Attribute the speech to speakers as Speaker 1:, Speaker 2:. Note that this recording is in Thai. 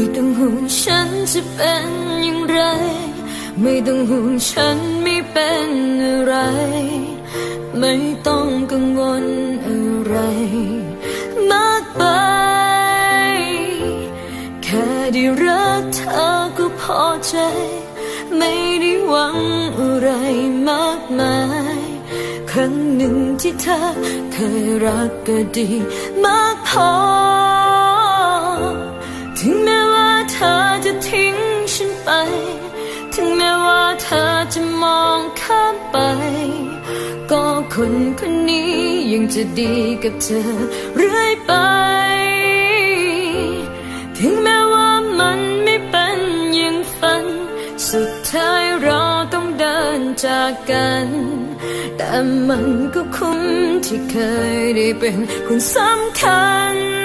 Speaker 1: ไม่ต้องห่วงฉันจะเป็นอย่างไร ไม่ต้องห่วงฉันไม่เป็นอะไร ไม่ต้องกังวลอะไร มากไป แค่ได้รักเธอก็พอใจ ไม่ได้หวังอะไรมากมายครั้งหนึ่งที่เธอเคยรักก็ดีมากพอ จะทิ้งฉันไป ถึงแม้ว่าเธอจะมองข้ามไป ก็คนคนนี้ยังจะดีกับเธอเรื่อยไป ถึงแม้ว่ามันไม่เป็นอย่างฝัน สุดท้ายเราต้องเดินจากกัน แต่มันก็คุ้มที่เคยได้เป็นคนสำคัญ